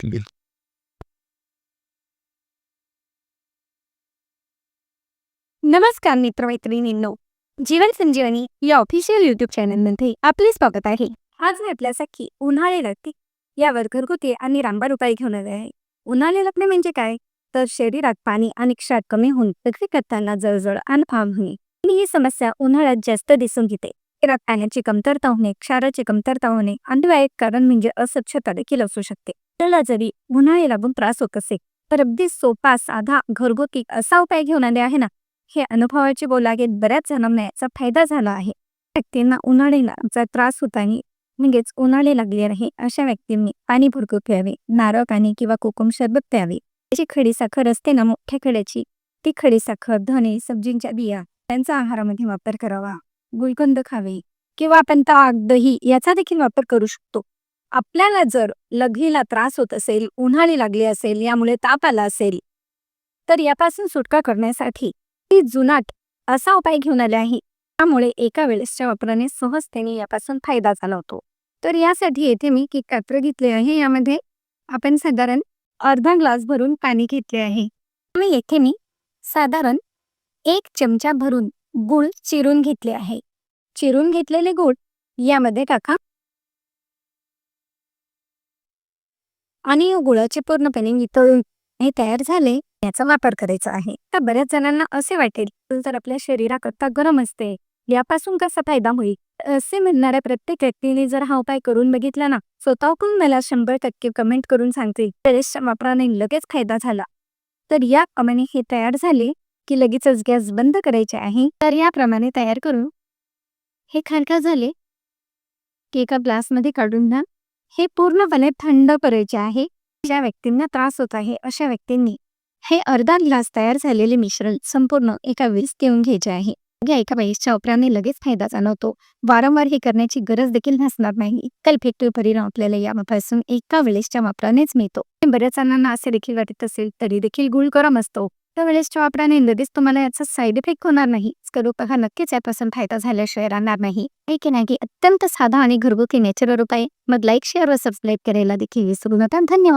लागतील नमस्कार मित्रमैत्रिणींनो जीवन संजीवनी या ऑफिशियल युट्यूब चॅनलमध्ये आपले स्वागत आहे. आज मी आपल्यासाठी उन्हाळे लागते यावर घरगुती आणि रामबाण उपाय घेऊन आले आहे. उन्हाळे लागणे म्हणजे काय? तर शरीरात पाणी आणि क्षार कमी होऊन प्रक्रिया करताना जळजळ आणि फाम होणे. आणि ही समस्या उन्हाळ्यात जास्त दिसून येते शरीरात पाण्याची कमतरता होणे क्षाराची कमतरता होणे आणि एक कारण म्हणजे अस्वच्छता देखील असू शकते. त्याला जरी उन्हाळे लागून त्रास होत असेल तर अगदी सोपा साधा घरगुती असा उपाय घेऊन आले आहे ना? हे अनुभवाची बोलागेत बऱ्याच जणांना याचा फायदा झाला आहे. व्यक्तींना उन्हाळ्याचा त्रास होतानी म्हणजेच उन्हाळे लागले आहे अशा व्यक्तींनी पाणी भरपूर प्यावे नारळ पाणी किंवा कोकम शरबत प्यावे. त्याची खडी साखर असते ना मोठ्या खड्याची? ती खडी साखर धने सब्जींच्या बिया त्यांचा आहारामध्ये वापर करावा. गुलकंद खावे किंवा आपण ताक दही याचा देखील वापर करू शकतो. आपल्याला जर लघवीला त्रास होत असेल उन्हाळी लागली असेल यामुळे ताप आला असेल तर यापासून सुटका करण्यासाठी ती जुनाट असा उपाय घेऊन आले आहे. त्यामुळे एका वेळेसच्या वापराने सहजतेने यापासून फायदा झाला होतो. तर यासाठी येथे मी केक कात्र घेतले आहे. यामध्ये आपण साधारण अर्धा ग्लास भरून पाणी घेतले आहे. आणि येथे मी साधारण एक चमचा भरून गुळ चिरून घेतले आहे. चिरून घेतलेले गुळ यामध्ये टाका आणि गुळाचे पूर्णपणे वितळून हे तयार झाले याचा वापर करायचा आहे. तर बऱ्याच जणांना असे वाटेल तर आपल्या शरीराकरता गरम असते. यापासून कसा फायदा होईल? असे म्हणणाऱ्या प्रत्येक व्यक्तीने जर हा उपाय करून बघितला ना स्वतःहून मला शंभर टक्के कमेंट करून सांगते. टेरेसच्या वापराने लगेच फायदा झाला. तर या प्रमाणे हे तयार झाले की लगेचच गॅस बंद करायचे आहे. तर याप्रमाणे तयार करून हे खारका झाले. की एका ग्लासमध्ये काढून ना हे पूर्णपणे थंड करायचे आहे. ज्या व्यक्तींना त्रास होत आहे अशा व्यक्तींनी हे अर्धा ग्लास तयार झालेले मिश्रण संपूर्ण एका वेळेस घेऊन घ्यायचे आहे. एका वेळेसच्या वापराने लगेच फायदा जाणवतो. वारंवार हे करण्याची गरज देखील नसणार नाही. कल्फेक्टिव्ह परिणाम आपल्याला यापासून एका वेळेसच्या वापरानेच मिळतो. बऱ्याच जणांना असे देखील वाटत असेल तरी देखील गुळ गरम असतो. त्यावेळेस वेळेसच्या वापराने लगेच तुम्हाला याचा साईड इफेक्ट होणार नाही. करू हा नक्कीच यापासून फायदा झाल्याशिवाय राहणार नाही. हे की नाही अत्यंत साधा आणि घरगुती नॅचरल उपाय. मग लाईक शेअर व सबस्क्राईब करायला देखील विसरू नका. धन्यवाद.